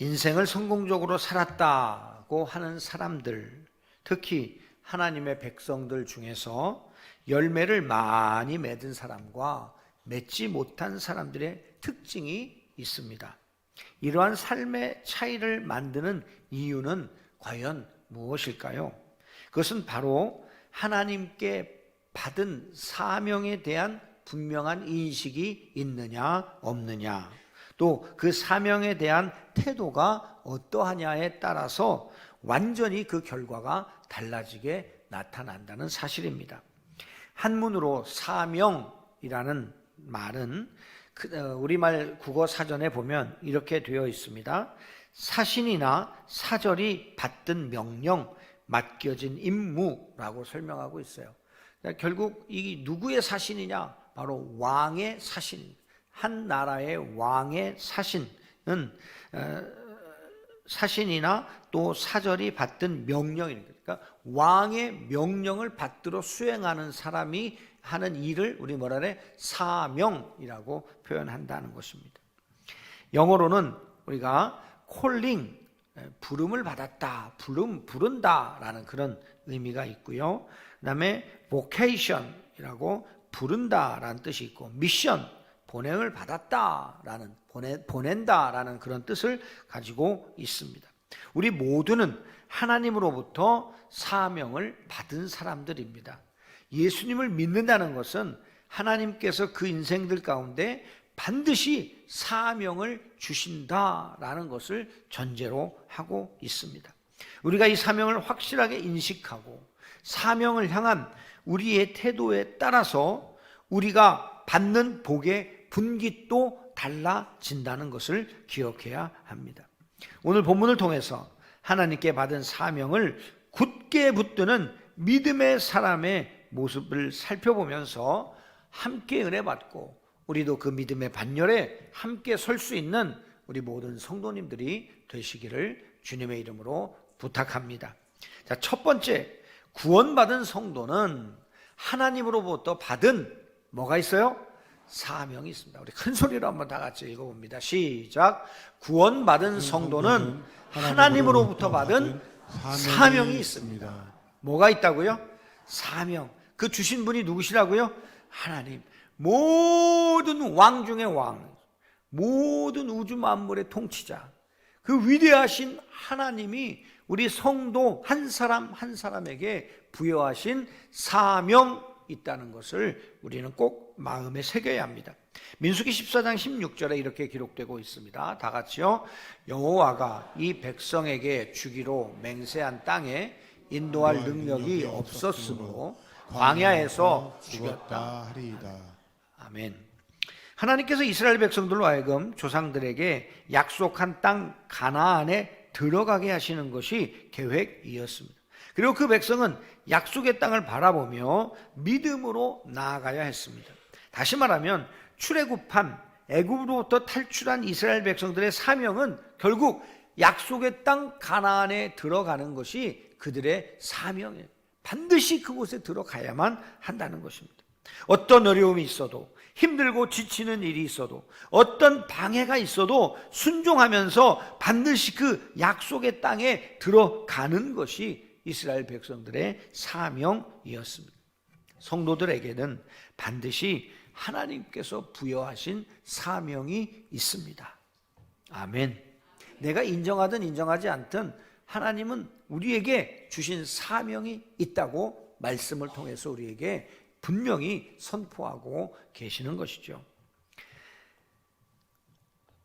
인생을 성공적으로 살았다고 하는 사람들, 특히 하나님의 백성들 중에서 열매를 많이 맺은 사람과 맺지 못한 사람들의 특징이 있습니다. 이러한 삶의 차이를 만드는 이유는 과연 무엇일까요? 그것은 바로 하나님께 받은 사명에 대한 분명한 인식이 있느냐, 없느냐, 또 그 사명에 대한 태도가 어떠하냐에 따라서 완전히 그 결과가 달라지게 나타난다는 사실입니다. 한문으로 사명이라는 말은 그, 어, 우리말 국어 사전에 보면 이렇게 되어 있습니다. 사신이나 사절이 받든 명령, 맡겨진 임무라고 설명하고 있어요. 그러니까 결국 이 누구의 사신이냐? 바로 왕의 사신. 한 나라의 왕의 사신은 어, 사신이나 또 사절이 받든 명령입니다. 그러니까 왕의 명령을 받들어 수행하는 사람이 하는 일을 우리 뭐라 래 사명이라고 표현한다는 것입니다. 영어로는 우리가 콜링 부름을 받았다, 부름 부른다라는 그런 의미가 있고요. 그다음에 vocation이라고 부른다라는 뜻이 있고 미션 보냄을 받았다라는 보내, 보낸다라는 그런 뜻을 가지고 있습니다. 우리 모두는 하나님으로부터 사명을 받은 사람들입니다. 예수님을 믿는다는 것은 하나님께서 그 인생들 가운데 반드시 사명을 주신다라는 것을 전제로 하고 있습니다. 우리가 이 사명을 확실하게 인식하고 사명을 향한 우리의 태도에 따라서 우리가 받는 복의 분깃도 달라진다는 것을 기억해야 합니다. 오늘 본문을 통해서 하나님께 받은 사명을 굳게 붙드는 믿음의 사람의 모습을 살펴보면서 함께 은혜 받고 우리도 그 믿음의 반열에 함께 설 수 있는 우리 모든 성도님들이 되시기를 주님의 이름으로 부탁합니다. 자, 첫 번째 구원받은 성도는 하나님으로부터 받은 뭐가 있어요? 사명이 있습니다. 우리 큰 소리로 한번 다 같이 읽어봅니다. 시작. 구원받은 성도는 하나님으로부터 받은 사명이 있습니다. 뭐가 있다고요? 사명. 그 주신 분이 누구시라고요? 하나님. 모든 왕 중의 왕. 모든 우주 만물의 통치자. 그 위대하신 하나님이 우리 성도 한 사람 한 사람에게 부여하신 사명 있다는 것을 우리는 꼭 마음에 새겨야 합니다. 민수기 14장 16절에 이렇게 기록되고 있습니다. 다 같이요. 여호와가 이 백성에게 주기로 맹세한 땅에 인도할 능력이 없었으므로 광야에서 죽였다. 하리이다. 아멘. 하나님께서 이스라엘 백성들로 하여금 조상들에게 약속한 땅 가나안에 들어가게 하시는 것이 계획이었습니다. 그리고 그 백성은 약속의 땅을 바라보며 믿음으로 나아가야 했습니다. 다시 말하면 출애굽한 애굽으로부터 탈출한 이스라엘 백성들의 사명은 결국 약속의 땅 가나안에 들어가는 것이 그들의 사명이에요. 반드시 그곳에 들어가야만 한다는 것입니다. 어떤 어려움이 있어도 힘들고 지치는 일이 있어도 어떤 방해가 있어도 순종하면서 반드시 그 약속의 땅에 들어가는 것이 이스라엘 백성들의 사명이었습니다. 성도들에게는 반드시 하나님께서 부여하신 사명이 있습니다. 아멘. 내가 인정하든 인정하지 않든 하나님은 우리에게 주신 사명이 있다고 말씀을 통해서 우리에게 분명히 선포하고 계시는 것이죠.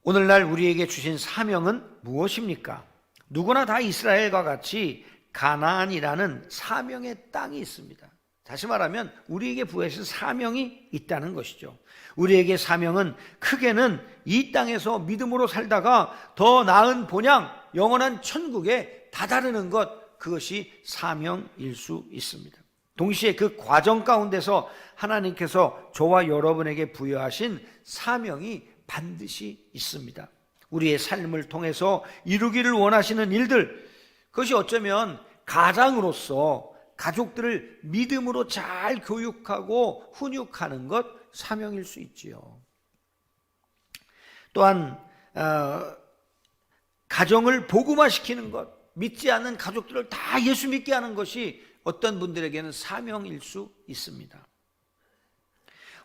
오늘날 우리에게 주신 사명은 무엇입니까? 누구나 다 이스라엘과 같이 가나안이라는 사명의 땅이 있습니다. 다시 말하면 우리에게 부여하신 사명이 있다는 것이죠. 우리에게 사명은 크게는 이 땅에서 믿음으로 살다가 더 나은 본향, 영원한 천국에 다다르는 것, 그것이 사명일 수 있습니다. 동시에 그 과정 가운데서 하나님께서 저와 여러분에게 부여하신 사명이 반드시 있습니다. 우리의 삶을 통해서 이루기를 원하시는 일들, 그것이 어쩌면 가장으로서 가족들을 믿음으로 잘 교육하고 훈육하는 것 사명일 수 있지요. 또한 어, 가정을 복음화시키는 것, 믿지 않는 가족들을 다 예수 믿게 하는 것이 어떤 분들에게는 사명일 수 있습니다.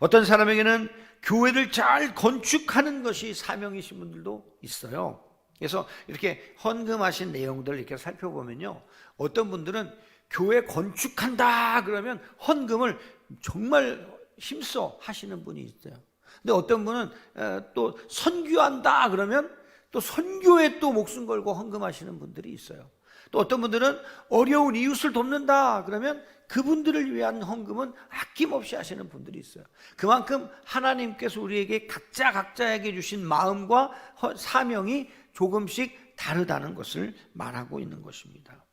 어떤 사람에게는 교회를 잘 건축하는 것이 사명이신 분들도 있어요. 그래서 이렇게 헌금하신 내용들을 이렇게 살펴보면요. 어떤 분들은 교회 건축한다 그러면 헌금을 정말 힘써 하시는 분이 있어요. 근데 어떤 분은 어, 또 선교한다 그러면 또 선교에 또 목숨 걸고 헌금하시는 분들이 있어요. 또 어떤 분들은 어려운 이웃을 돕는다 그러면 그분들을 위한 헌금은 아낌없이 하시는 분들이 있어요. 그만큼 하나님께서 우리에게 각자 각자에게 주신 마음과 허- 사명이 조금씩 다르다는 것을 말하고 있는 것입니다.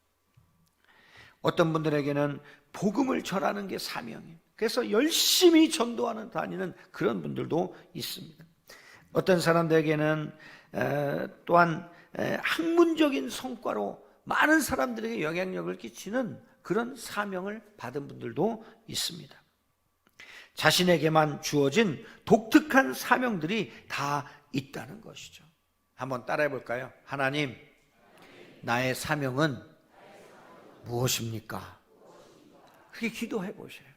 어떤 분들에게는 복음을 전하는 게 사명이에요. 그래서 열심히 전도하는 다니는 그런 분들도 있습니다. 어떤 사람들에게는 에, 또한 에, 학문적인 성과로 많은 사람들에게 영향력을 끼치는 그런 사명을 받은 분들도 있습니다. 자신에게만 주어진 독특한 사명들이 다 있다는 것이죠. 한번 따라해 볼까요? 하나님, 나의 사명은 무엇입니까? 그렇게 기도해 보세요.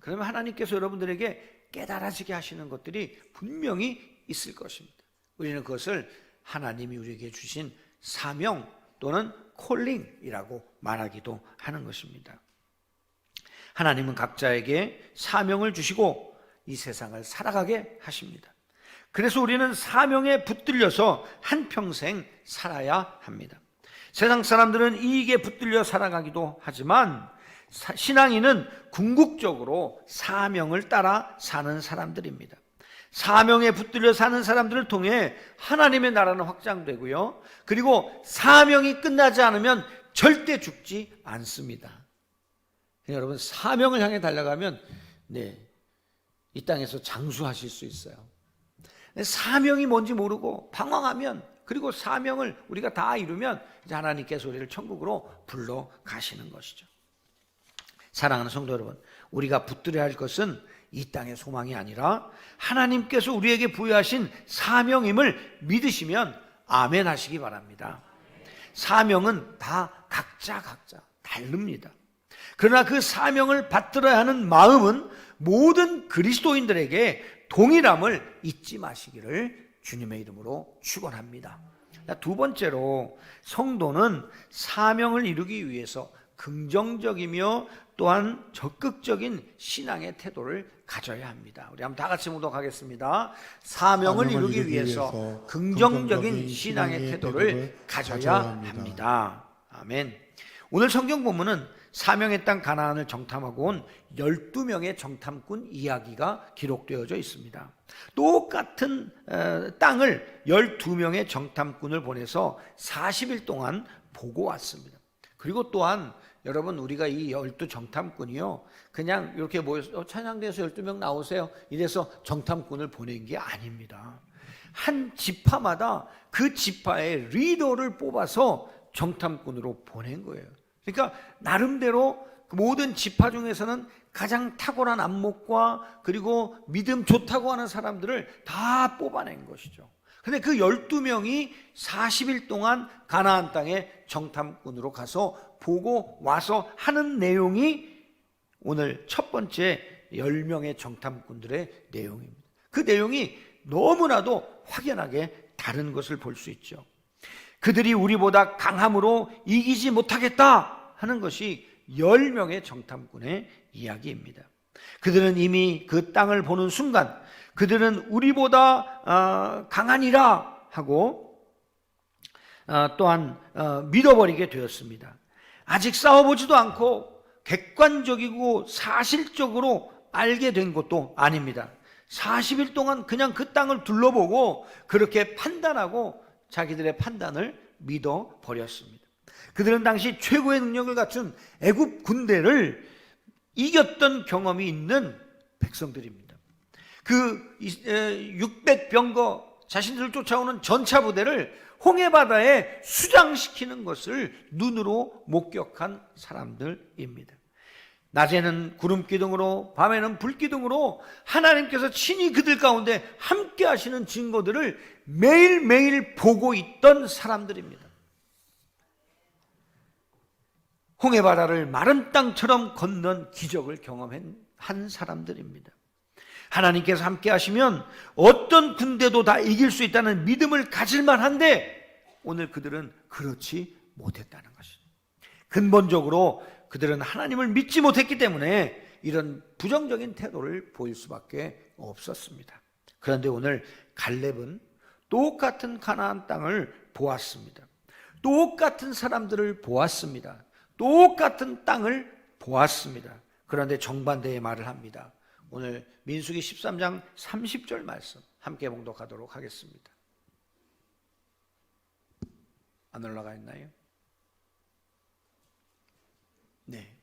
그러면 하나님께서 여러분들에게 깨달아지게 하시는 것들이 분명히 있을 것입니다. 우리는 그것을 하나님이 우리에게 주신 사명 또는 콜링이라고 말하기도 하는 것입니다. 하나님은 각자에게 사명을 주시고 이 세상을 살아가게 하십니다. 그래서 우리는 사명에 붙들려서 한평생 살아야 합니다. 세상 사람들은 이익에 붙들려 살아가기도 하지만 사- 신앙인은 궁극적으로 사명을 따라 사는 사람들입니다. 사명에 붙들려 사는 사람들을 통해 하나님의 나라는 확장되고요. 그리고 사명이 끝나지 않으면 절대 죽지 않습니다. 여러분 사명을 향해 달려가면 네, 이 땅에서 장수하실 수 있어요. 사명이 뭔지 모르고 방황하면 그리고 사명을 우리가 다 이루면 이제 하나님께서 우리를 천국으로 불러 가시는 것이죠. 사랑하는 성도 여러분, 우리가 붙들어야 할 것은 이 땅의 소망이 아니라 하나님께서 우리에게 부여하신 사명임을 믿으시면 아멘 하시기 바랍니다. 사명은 다 각자 각자 다릅니다. 그러나 그 사명을 받들어야 하는 마음은 모든 그리스도인들에게 동일함을 잊지 마시기를 주님의 이름으로 축원합니다. 두 번째로 성도는 사명을 이루기 위해서 긍정적이며 또한 적극적인 신앙의 태도를 가져야 합니다. 우리 한번 다 같이 묵독하겠습니다. 사명을 이루기 위해서 긍정적인 신앙의 태도를 가져야 합니다. 아멘. 오늘 성경 본문은 사명의 땅 가나안을 정탐하고 온 12명의 정탐꾼 이야기가 기록되어져 있습니다. 똑같은 어, 땅을 12명의 정탐꾼을 보내서 40일 동안 보고 왔습니다. 그리고 또한 여러분 우리가 이 열두 정탐꾼이요 그냥 이렇게 모여서 어, 찬양대에서 12명 나오세요 이래서 정탐꾼을 보낸 게 아닙니다 한 지파마다 그 지파의 리더를 뽑아서 정탐꾼으로 보낸 거예요 그러니까 나름대로 그 모든 지파 중에서는 가장 탁월한 안목과 그리고 믿음 좋다고 하는 사람들을 다 뽑아낸 것이죠 근데 그 12명이 40일 동안 가나안 땅에 정탐꾼으로 가서 보고 와서 하는 내용이 오늘 첫 번째 10명의 정탐꾼들의 내용입니다. 그 내용이 너무나도 확연하게 다른 것을 볼 수 있죠. 그들이 우리보다 강함으로 이기지 못하겠다 하는 것이 10명의 정탐꾼의 이야기입니다. 그들은 이미 그 땅을 보는 순간 그들은 우리보다 어, 강하니라 하고 어, 또한 어, 믿어버리게 되었습니다. 아직 싸워보지도 않고 객관적이고 사실적으로 알게 된 것도 아닙니다. 40일 동안 그냥 그 땅을 둘러보고 그렇게 판단하고 자기들의 판단을 믿어버렸습니다. 그들은 당시 최고의 능력을 갖춘 애굽 군대를 이겼던 경험이 있는 백성들입니다. 그 600병거 자신들을 쫓아오는 전차 부대를 홍해 바다에 수장시키는 것을 눈으로 목격한 사람들입니다. 낮에는 구름 기둥으로 밤에는 불 기둥으로 하나님께서 친히 그들 가운데 함께 하시는 증거들을 매일매일 보고 있던 사람들입니다. 홍해 바다를 마른 땅처럼 건넌 기적을 경험한 한 사람들입니다. 하나님께서 함께 하시면 어떤 군대도 다 이길 수 있다는 믿음을 가질 만한데 오늘 그들은 그렇지 못했다는 것입니다. 근본적으로 그들은 하나님을 믿지 못했기 때문에 이런 부정적인 태도를 보일 수밖에 없었습니다. 그런데 오늘 갈렙은 똑같은 가나안 땅을 보았습니다. 똑같은 사람들을 보았습니다. 똑같은 땅을 보았습니다. 그런데 정반대의 말을 합니다. 오늘 민수기 13장 30절 말씀 함께 봉독하도록 하겠습니다. 안 올라가 있나요? 네.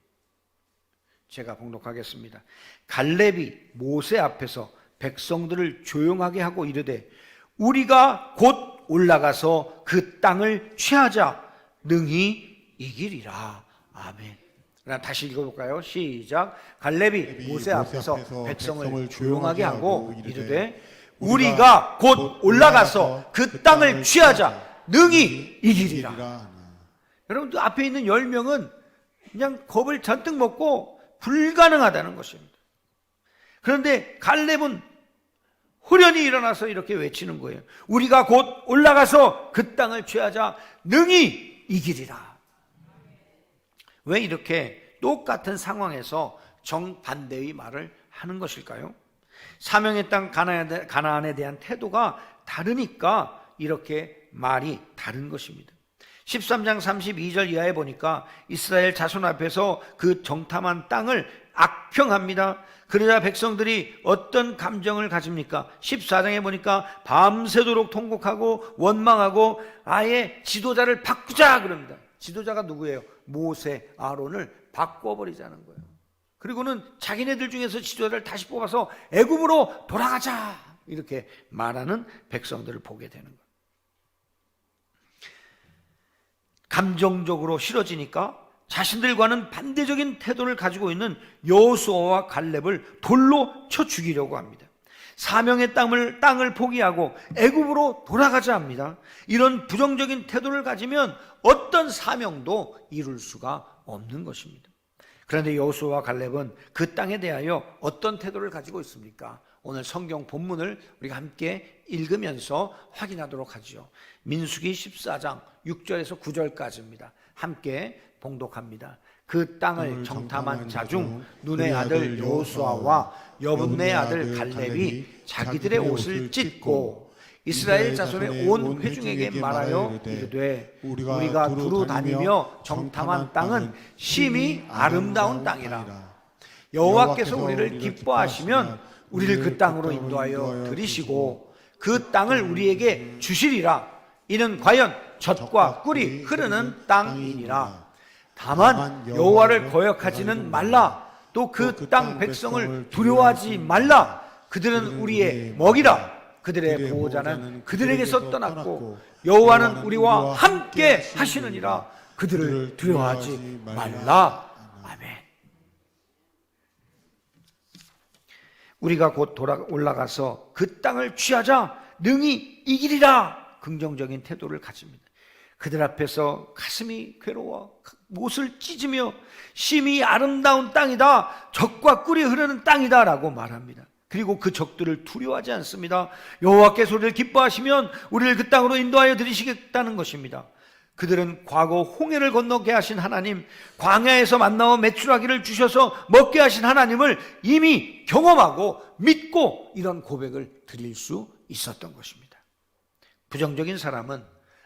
제가 봉독하겠습니다. 갈렙이 모세 앞에서 백성들을 조용하게 하고 이르되 우리가 곧 올라가서 그 땅을 취하자 능히 이기리라. 아멘. 그럼 다시 읽어볼까요? 시작. 갈렙이 모세 앞에서 백성을 조용하게 하고 이르되 우리가 곧 올라가서 그 땅을 취하자 능히 이기리라. 여러분들 앞에 있는 열 명은 그냥 겁을 잔뜩 먹고 불가능하다는 것입니다. 그런데 갈렙은 후련히 일어나서 이렇게 외치는 거예요. 우리가 곧 올라가서 그 땅을 취하자 능히 이기리라. 왜 이렇게 똑같은 상황에서 정반대의 말을 하는 것일까요? 사명의 땅 가나안에- 대한 태도가 다르니까 이렇게 말이 다른 것입니다. 13장 32절 이하에 보니까 이스라엘 자손 앞에서 그 정탐한 땅을 악평합니다. 그러자 백성들이 어떤 감정을 가집니까? 14장에 보니까 밤새도록 통곡하고 원망하고 아예 지도자를 바꾸자 그럽니다. 지도자가 누구예요? 모세, 아론을 바꿔버리자는 거예요. 그리고는 자기네들 중에서 지도자를 다시 뽑아서 애굽으로 돌아가자 이렇게 말하는 백성들을 보게 되는 거예요. 감정적으로 싫어지니까 자신들과는 반대적인 태도를 가지고 있는 여호수아와 갈렙을 돌로 쳐 죽이려고 합니다. 사명의 땅을 땅을 포기하고 애굽으로 돌아가자 합니다. 이런 부정적인 태도를 가지면 어떤 사명도 이룰 수가 없는 것입니다. 그런데 여호수아와 갈렙은 그 땅에 대하여 어떤 태도를 가지고 있습니까? 오늘 성경 본문을 우리가 함께 읽으면서 확인하도록 하죠. 민수기 14장 6절에서 9절까지입니다. 함께 봉독합니다. 그 땅을 정탐한 자중 눈의 아들 여호수아와 여분네 아들 갈렙이 자기들의 옷을 찢고 이스라엘 자손의 온 회중에게 말하여 이르되 우리가 두루 다니며 정탐한 땅은 심히 아름다운 땅이라. 여호와께서 우리를 기뻐하시면 우리를 그 땅으로 인도하여 들이시고 그 땅을 우리에게 주시리라. 이는 과연 젖과 꿀이 흐르는 땅이니라. 다만 여호와를 거역하지는 말라. 또 그 땅 백성을 두려워하지 말라. 그들은 우리의 먹이라 그들의 보호자는 그들에게서 떠났고 여호와는 우리와 함께 하시느니라. 그들을 두려워하지 말라. 아멘. 우리가 곧 돌아 올라가서 그 땅을 취하자 능히 이기리라 긍정적인 태도를 가집니다. 그들 앞에서 가슴이 괴로워 못을 찢으며 심히 아름다운 땅이다. 적과 꿀이 흐르는 땅이다라고 말합니다. 그리고 그 적들을 두려워하지 않습니다. 여호와께서 우리를 기뻐하시면 우리를 그 땅으로 인도하여 들이시겠다는 것입니다. 그들은 과거 홍해를 건너게 하신 하나님, 광야에서 만나온 메추라기를 주셔서 먹게 하신 하나님을 이미 경험하고 믿고 이런 고백을 드릴 수 있었던 것입니다. 부정적인 사람은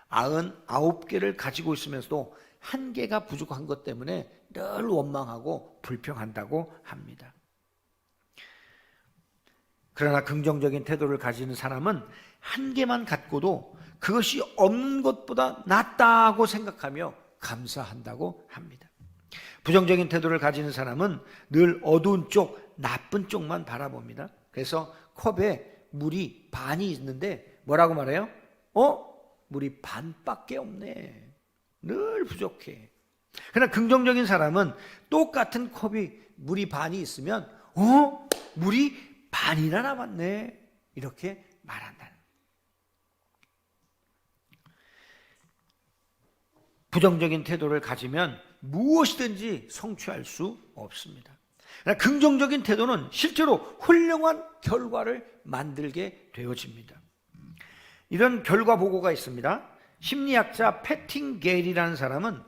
아흔 아홉 개를 가지고 있으면서도 한 개가 부족한 것 때문에 늘 원망하고 불평한다고 합니다. 그러나 긍정적인 태도를 가지는 사람은 한 개만 갖고도 그것이 없는 것보다 낫다고 생각하며 감사한다고 합니다. 부정적인 태도를 가지는 사람은 늘 어두운 쪽, 나쁜 쪽만 바라봅니다. 그래서 컵에 물이 반이 있는데 뭐라고 말해요? 어? 물이 반밖에 없네. 늘 부족해. 그러나 긍정적인 사람은 똑같은 컵이 물이 반이 있으면 어? 물이 반이나 남았네. 이렇게 말한다는. 부정적인 태도를 가지면 무엇이든지 성취할 수 없습니다. 긍정적인 태도는 실제로 훌륭한 결과를 만들게 되어집니다. 이런 결과 보고가 있습니다. 심리학자 패팅 게일이라는 사람은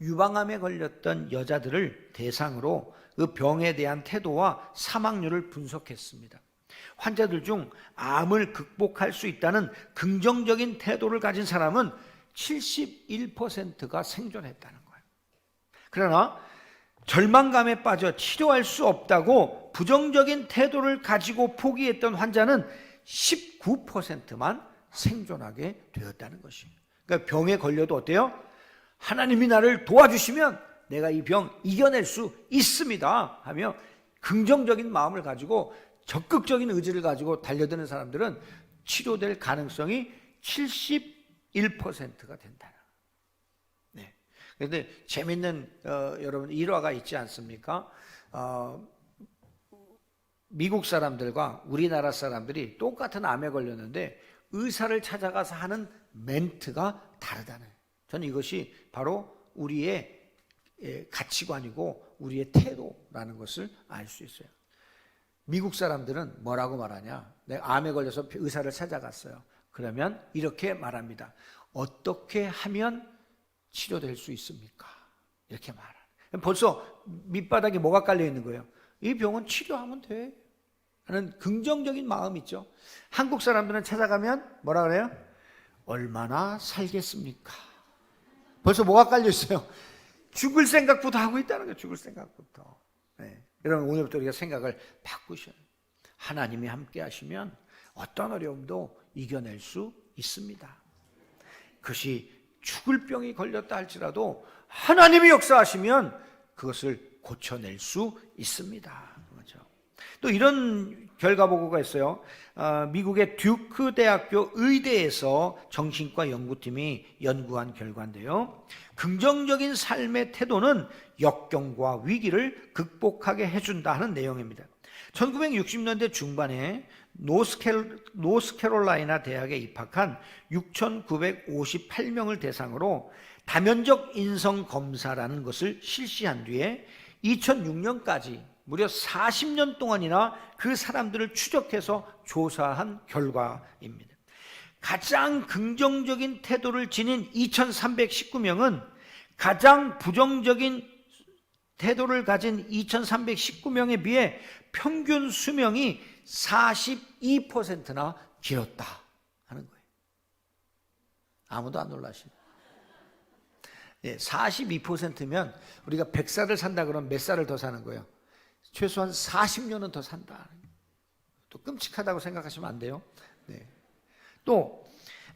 유방암에 걸렸던 여자들을 대상으로 그 병에 대한 태도와 사망률을 분석했습니다. 환자들 중 암을 극복할 수 있다는 긍정적인 태도를 가진 사람은 71%가 생존했다는 거예요. 그러나 절망감에 빠져 치료할 수 없다고 부정적인 태도를 가지고 포기했던 환자는 19%만 생존하게 되었다는 것입니다. 그러니까 병에 걸려도 어때요? 하나님이 나를 도와주시면 내가 이 병 이겨낼 수 있습니다. 하며 긍정적인 마음을 가지고 적극적인 의지를 가지고 달려드는 사람들은 치료될 가능성이 71%가 된다. 네. 그런데 재밌는 어, 여러분 일화가 있지 않습니까? 어, 미국 사람들과 우리나라 사람들이 똑같은 암에 걸렸는데 의사를 찾아가서 하는 멘트가 다르다는. 저는 이것이 바로 우리의 예, 가치관이고 우리의 태도라는 것을 알 수 있어요. 미국 사람들은 뭐라고 말하냐? 내가 암에 걸려서 의사를 찾아갔어요. 그러면 이렇게 말합니다. 어떻게 하면 치료될 수 있습니까? 이렇게 말하 벌써 밑바닥에 뭐가 깔려 있는 거예요? 이 병은 치료하면 돼. 하는 긍정적인 마음이 있죠. 한국 사람들은 찾아가면 뭐라 그래요? 얼마나 살겠습니까? 벌써 뭐가 깔려 있어요? 죽을 생각부터 하고 있다는 거예요. 죽을 생각부터. 네. 여러분 오늘부터 우리가 생각을 바꾸셔요. 하나님이 함께 하시면 어떤 어려움도 이겨낼 수 있습니다. 그것이 죽을 병이 걸렸다 할지라도 하나님이 역사하시면 그것을 고쳐낼 수 있습니다. 또 이런 결과 보고가 있어요. 어, 미국의 듀크 대학교 의대에서 정신과 연구팀이 연구한 결과인데요. 긍정적인 삶의 태도는 역경과 위기를 극복하게 해준다 하는 내용입니다. 1960년대 중반에 노스캐, 노스캐롤라이나 대학에 입학한 6,958명을 대상으로 다면적 인성 검사라는 것을 실시한 뒤에 2006년까지 무려 40년 동안이나 그 사람들을 추적해서 조사한 결과입니다. 가장 긍정적인 태도를 지닌 2319명은 가장 부정적인 태도를 가진 2319명에 비해 평균 수명이 42%나 길었다 하는 거예요. 아무도 안 놀라시죠? 예, 42%면 우리가 100살을 산다 그러면 몇 살을 더 사는 거예요? 최소한 40년은 더 산다. 또 끔찍하다고 생각하시면 안 돼요. 네. 또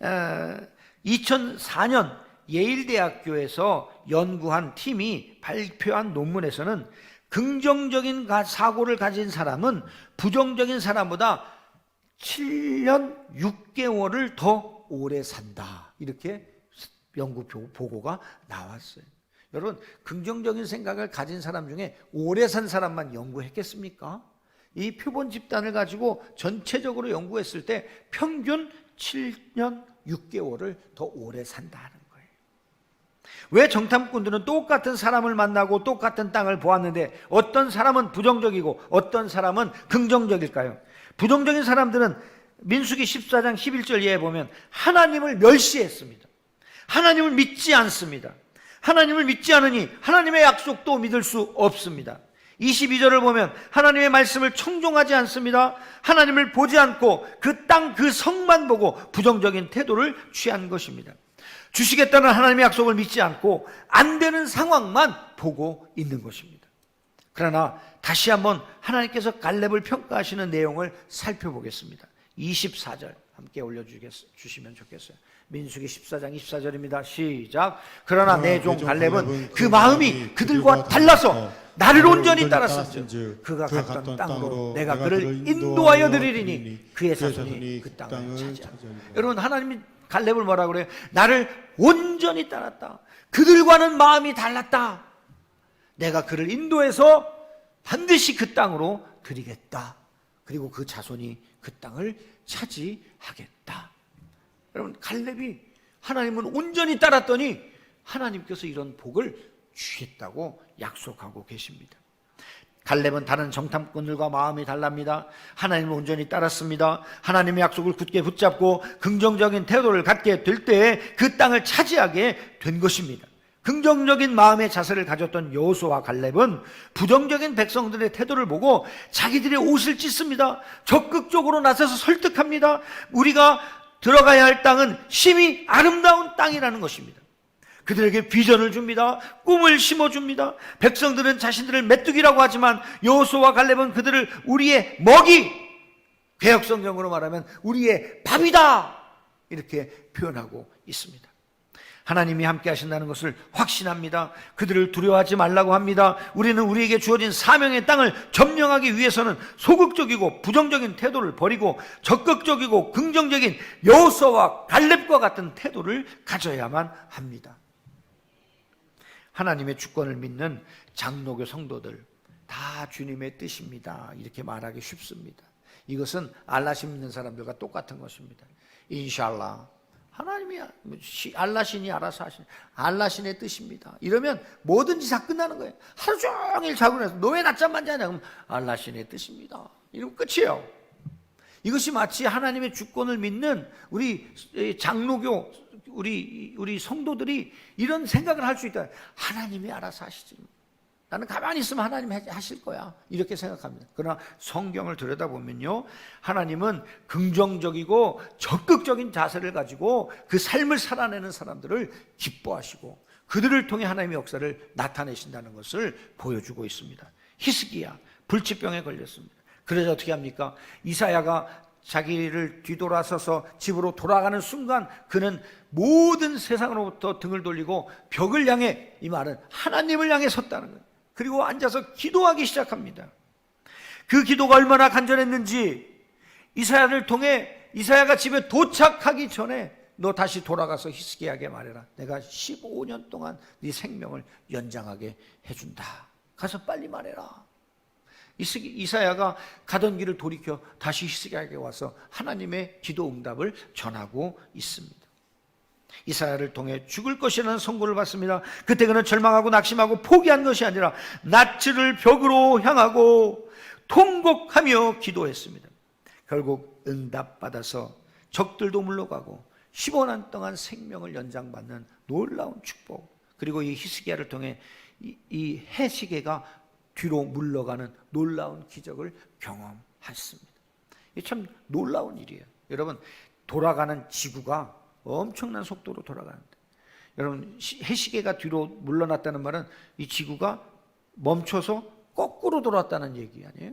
어, 2004년 예일대학교에서 연구한 팀이 발표한 논문에서는 긍정적인 사고를 가진 사람은 부정적인 사람보다 7년 6개월을 더 오래 산다. 이렇게 연구 보고가 나왔어요. 여러분, 긍정적인 생각을 가진 사람 중에 오래 산 사람만 연구했겠습니까? 이 표본 집단을 가지고 전체적으로 연구했을 때 평균 7년 6개월을 더 오래 산다는 거예요. 왜 정탐꾼들은 똑같은 사람을 만나고 똑같은 땅을 보았는데 어떤 사람은 부정적이고 어떤 사람은 긍정적일까요? 부정적인 사람들은 민수기 14장 11절 예에 보면 하나님을 멸시했습니다. 하나님을 믿지 않습니다. 하나님을 믿지 않으니 하나님의 약속도 믿을 수 없습니다. 22절을 보면 하나님의 말씀을 청종하지 않습니다. 하나님을 보지 않고 그 땅, 그 성만 보고 부정적인 태도를 취한 것입니다. 주시겠다는 하나님의 약속을 믿지 않고 안 되는 상황만 보고 있는 것입니다. 그러나 다시 한번 하나님께서 갈렙을 평가하시는 내용을 살펴보겠습니다. 24절 함께 올려주시면 좋겠어요. 민수기 14장 24절입니다. 시작. 그러나 내종 갈렙은 그 마음이 그들과 달라서 나를 온전히 따랐었죠. 그가 갔던 땅으로 내가 그를 인도하여 드리리니 그의 자손이 그 땅을 차지하리라. 여러분 하나님이 갈렙을 뭐라 그래요? 나를 온전히 따랐다. 그들과는 마음이 달랐다. 내가 그를 인도해서 반드시 그 땅으로 드리겠다. 그리고 그 자손이 그 땅을 차지하겠다. 여러분 갈렙이 하나님을 온전히 따랐더니 하나님께서 이런 복을 주겠다고 약속하고 계십니다. 갈렙은 다른 정탐꾼들과 마음이 달랍니다. 하나님을 온전히 따랐습니다. 하나님의 약속을 굳게 붙잡고 긍정적인 태도를 갖게 될 때에 그 땅을 차지하게 된 것입니다. 긍정적인 마음의 자세를 가졌던 여호수와 갈렙은 부정적인 백성들의 태도를 보고 자기들의 옷을 찢습니다. 적극적으로 나서서 설득합니다. 우리가 들어가야 할 땅은 심히 아름다운 땅이라는 것입니다. 그들에게 비전을 줍니다. 꿈을 심어줍니다. 백성들은 자신들을 메뚜기라고 하지만 여호수와 갈렙은 그들을 우리의 먹이, 개혁 성경으로 말하면 우리의 밥이다 이렇게 표현하고 있습니다. 하나님이 함께 하신다는 것을 확신합니다. 그들을 두려워하지 말라고 합니다. 우리는 우리에게 주어진 사명의 땅을 점령하기 위해서는 소극적이고 부정적인 태도를 버리고 적극적이고 긍정적인 여호수와 갈렙과 같은 태도를 가져야만 합니다. 하나님의 주권을 믿는 장로교 성도들 다 주님의 뜻입니다. 이렇게 말하기 쉽습니다. 이것은 알라신 믿는 사람들과 똑같은 것입니다. 인샬라 하나님이 알라신이 알아서 하신 알라신의 뜻입니다. 이러면 뭐든지 다 끝나는 거예요. 하루 종일 자고 나서 너왜 낮잠만 자냐? 그럼 알라신의 뜻입니다. 이러면 끝이에요. 이것이 마치 하나님의 주권을 믿는 우리 장로교 우리 우리 성도들이 이런 생각을 할 수 있다. 하나님이 알아서 하시지. 나는 가만히 있으면 하나님 하실 거야. 이렇게 생각합니다. 그러나 성경을 들여다보면요. 하나님은 긍정적이고 적극적인 자세를 가지고 그 삶을 살아내는 사람들을 기뻐하시고 그들을 통해 하나님의 역사를 나타내신다는 것을 보여주고 있습니다. 히스기야 불치병에 걸렸습니다. 그래서 어떻게 합니까? 이사야가 자기를 뒤돌아서서 집으로 돌아가는 순간 그는 모든 세상으로부터 등을 돌리고 벽을 향해 이 말은 하나님을 향해 섰다는 거예요. 그리고 앉아서 기도하기 시작합니다. 그 기도가 얼마나 간절했는지 이사야를 통해 이사야가 집에 도착하기 전에 너 다시 돌아가서 히스기야에게 말해라. 내가 15년 동안 네 생명을 연장하게 해준다. 가서 빨리 말해라. 이사야가 가던 길을 돌이켜 다시 히스기야에게 와서 하나님의 기도 응답을 전하고 있습니다. 이사야를 통해 죽을 것이라는 선고를 받습니다. 그때 그는 절망하고 낙심하고 포기한 것이 아니라 낯을 벽으로 향하고 통곡하며 기도했습니다. 결국 응답받아서 적들도 물러가고 15년 동안 생명을 연장받는 놀라운 축복 그리고 이 히스기야를 통해 이, 이 해시계가 뒤로 물러가는 놀라운 기적을 경험했습니다. 참 놀라운 일이에요. 여러분 돌아가는 지구가 엄청난 속도로 돌아가는데 여러분 해시계가 뒤로 물러났다는 말은 이 지구가 멈춰서 거꾸로 돌았다는 얘기 아니에요?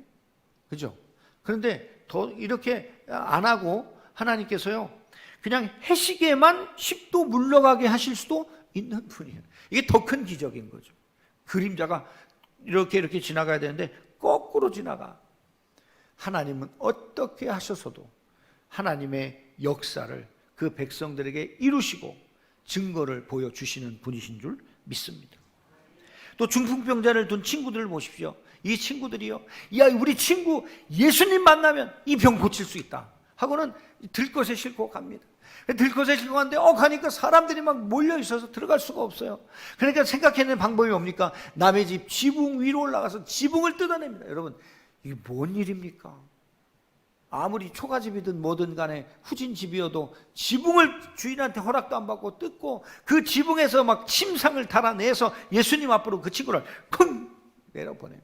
그죠? 그런데 더 이렇게 안 하고 하나님께서요 그냥 해시계만 10도 물러가게 하실 수도 있는 분이에요. 이게 더 큰 기적인 거죠. 그림자가 이렇게 이렇게 지나가야 되는데 거꾸로 지나가. 하나님은 어떻게 하셔서도 하나님의 역사를 그 백성들에게 이루시고 증거를 보여주시는 분이신 줄 믿습니다. 또 중풍병자를 둔 친구들을 보십시오. 이 친구들이요. 야, 우리 친구 예수님 만나면 이 병 고칠 수 있다. 하고는 들것에 싣고 갑니다. 들것에 싣고 갔는데 어 가니까 사람들이 막 몰려 있어서 들어갈 수가 없어요. 그러니까 생각해낸 방법이 뭡니까? 남의 집 지붕 위로 올라가서 지붕을 뜯어냅니다. 여러분 이게 뭔 일입니까? 아무리 초가집이든 뭐든 간에 후진 집이어도 지붕을 주인한테 허락도 안 받고 뜯고 그 지붕에서 막 침상을 달아내서 예수님 앞으로 그 친구를 쿵 내려보냅니다.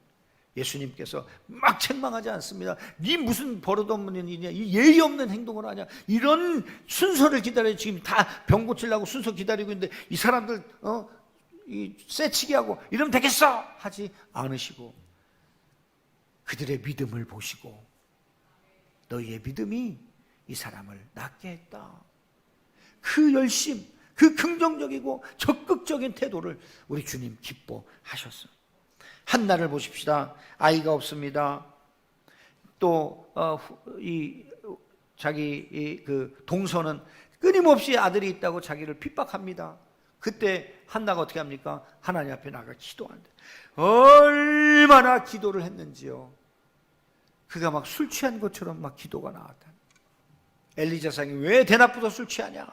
예수님께서 막 책망하지 않습니다. 네 무슨 버릇없는 일이냐, 이 예의 없는 행동을 하냐, 이런 순서를 기다려. 지금 다 병 고치려고 순서 기다리고 있는데 이 사람들 어, 이 쇠치기 하고 이러면 되겠어? 하지 않으시고 그들의 믿음을 보시고 너희의 믿음이 이 사람을 낫게 했다. 그 열심, 그 긍정적이고 적극적인 태도를 우리 주님 기뻐하셨어요. 한나를 보십시다. 아이가 없습니다. 또, 어, 이, 자기, 이, 그, 동서는 끊임없이 아들이 있다고 자기를 핍박합니다. 그때 한나가 어떻게 합니까? 하나님 앞에 나가 기도한대. 얼마나 기도를 했는지요. 그가 막 술 취한 것처럼 막 기도가 나왔다. 엘리자상이 왜 대낮부터 술 취하냐?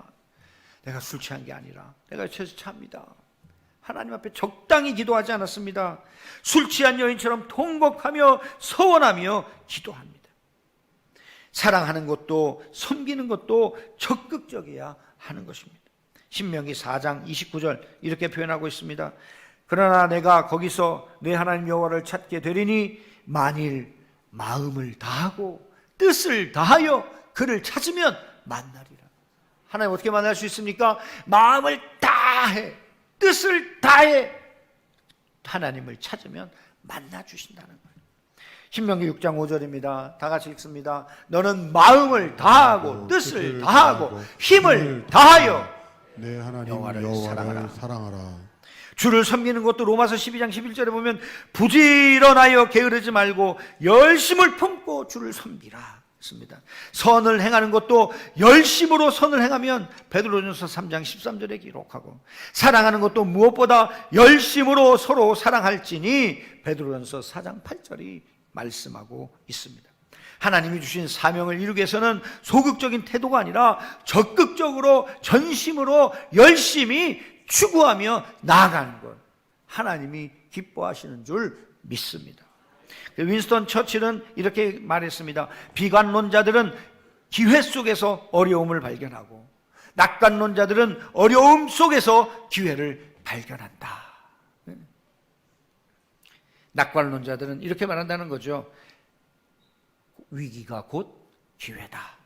내가 술 취한 게 아니라 내가 최소 차입니다. 하나님 앞에 적당히 기도하지 않았습니다. 술 취한 여인처럼 통곡하며 서원하며 기도합니다. 사랑하는 것도 섬기는 것도 적극적이어야 하는 것입니다. 신명기 4장 29절 이렇게 표현하고 있습니다. 그러나 내가 거기서 내 하나님 여호와를 찾게 되리니 만일 마음을 다하고 뜻을 다하여 그를 찾으면 만나리라. 하나님 어떻게 만날 수 있습니까? 마음을 다해 뜻을 다해 하나님을 찾으면 만나 주신다는 거예요. 신명기 6장 5절입니다. 다 같이 읽습니다. 너는 마음을 다하고 뜻을 다하고 힘을 다하여 내 하나님 여호와를 여호와를, 사랑하라. 사랑하라. 주를 섬기는 것도 로마서 12장 11절에 보면 부지런하여 게으르지 말고 열심을 품고 주를 섬기라 습니다 선을 행하는 것도 열심으로 선을 행하면 베드로전서 3장 13절에 기록하고 사랑하는 것도 무엇보다 열심으로 서로 사랑할지니 베드로전서 4장 8절이 말씀하고 있습니다. 하나님이 주신 사명을 이루기 위해서는 소극적인 태도가 아니라 적극적으로 전심으로 열심히 추구하며 나아가는 것. 하나님이 기뻐하시는 줄 믿습니다. 윈스턴 처칠은 이렇게 말했습니다. 비관론자들은 기회 속에서 어려움을 발견하고 낙관론자들은 어려움 속에서 기회를 발견한다. 낙관론자들은 이렇게 말한다는 거죠. 위기가 곧 기회다.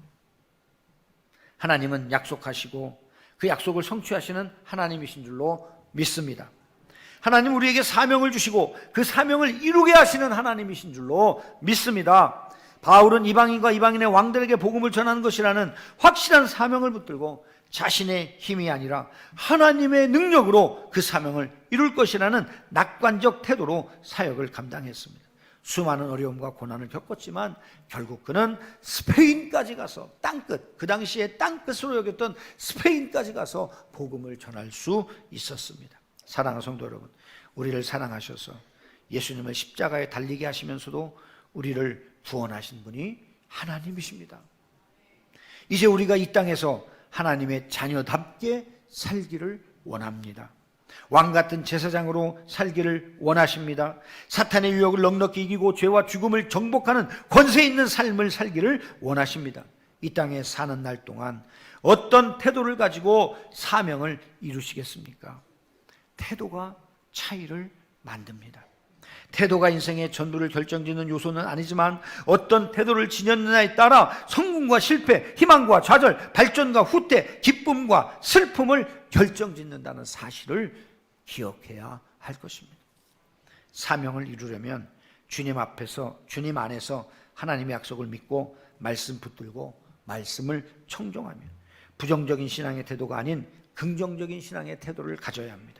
하나님은 약속하시고 그 약속을 성취하시는 하나님이신 줄로 믿습니다. 하나님 우리에게 사명을 주시고 그 사명을 이루게 하시는 하나님이신 줄로 믿습니다. 바울은 이방인과 이방인의 왕들에게 복음을 전하는 것이라는 확실한 사명을 붙들고 자신의 힘이 아니라 하나님의 능력으로 그 사명을 이룰 것이라는 낙관적 태도로 사역을 감당했습니다. 수많은 어려움과 고난을 겪었지만 결국 그는 스페인까지 가서 땅끝, 그 당시에 땅끝으로 여겼던 스페인까지 가서 복음을 전할 수 있었습니다. 사랑하는 성도 여러분, 우리를 사랑하셔서 예수님을 십자가에 달리게 하시면서도 우리를 구원하신 분이 하나님이십니다. 이제 우리가 이 땅에서 하나님의 자녀답게 살기를 원합니다. 왕 같은 제사장으로 살기를 원하십니다. 사탄의 유혹을 넉넉히 이기고 죄와 죽음을 정복하는 권세 있는 삶을 살기를 원하십니다. 이 땅에 사는 날 동안 어떤 태도를 가지고 사명을 이루시겠습니까? 태도가 차이를 만듭니다. 태도가 인생의 전부를 결정짓는 요소는 아니지만 어떤 태도를 지녔느냐에 따라 성공과 실패, 희망과 좌절, 발전과 후퇴, 기쁨과 슬픔을 결정짓는다는 사실을 기억해야 할 것입니다. 사명을 이루려면 주님 앞에서 주님 안에서 하나님의 약속을 믿고 말씀 붙들고 말씀을 청종하며 부정적인 신앙의 태도가 아닌 긍정적인 신앙의 태도를 가져야 합니다.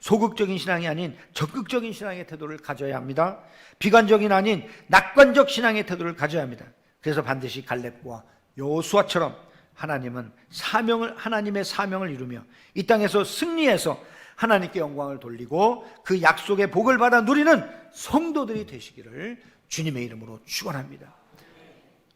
소극적인 신앙이 아닌 적극적인 신앙의 태도를 가져야 합니다. 비관적인 아닌 낙관적 신앙의 태도를 가져야 합니다. 그래서 반드시 갈렙과 여호수아처럼 하나님은 사명을 하나님의 사명을 이루며 이 땅에서 승리해서 하나님께 영광을 돌리고 그 약속의 복을 받아 누리는 성도들이 되시기를 주님의 이름으로 축원합니다.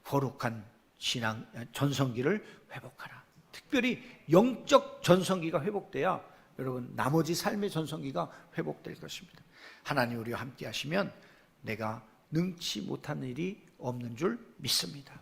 거룩한 신앙 전성기를 회복하라. 특별히 영적 전성기가 회복돼야 여러분 나머지 삶의 전성기가 회복될 것입니다. 하나님 우리와 함께 하시면 내가 능치 못한 일이 없는 줄 믿습니다.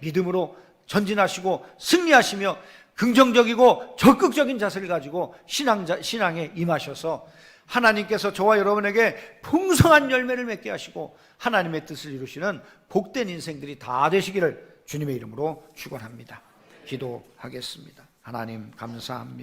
믿음으로 전진하시고 승리하시며 긍정적이고 적극적인 자세를 가지고 신앙자, 신앙에 임하셔서 하나님께서 저와 여러분에게 풍성한 열매를 맺게 하시고 하나님의 뜻을 이루시는 복된 인생들이 다 되시기를 주님의 이름으로 축원합니다. 기도하겠습니다. 하나님 감사합니다.